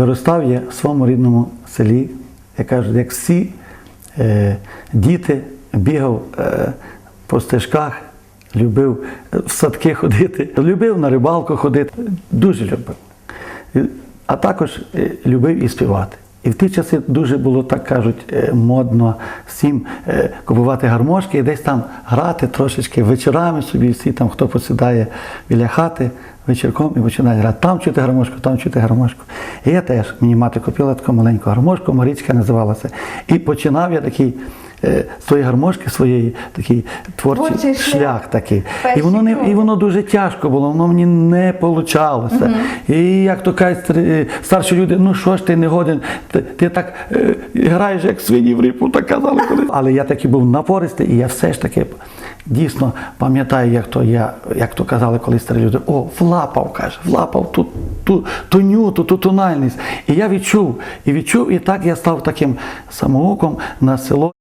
виростав я в своєму рідному селі, я кажу, як всі е, діти, бігав е, по стежках, любив е, в садки ходити, любив на рибалку ходити, дуже любив. А також е, любив і співати. І в ті часи дуже було, так кажуть, е, модно всім е, купувати гармошки і десь там грати трошечки вечорами собі, всі там, хто посідає біля хати вечірком і починає грати. Там чути гармошку, там чути гармошку. І я теж, мені мати купила таку маленьку гармошку, Марічка називалася. І починав я такий. Е, З тої гармошки своєї такий творчий, Творчий шлях. шлях такий. І воно не і воно дуже тяжко було, воно мені не получалося. І як то кажуть старші люди, ну що ж ти не годен, ти, ти так е, граєш, як свині в ріпу, так казали колись. Але я таки був напористий, і я все ж таки дійсно пам'ятаю, як то я, як то казали колись старі люди, о, влапав, каже, влапав ту, ту, ту нюту, ту тональність. І я відчув, і відчув, і так я став таким самоуком на село.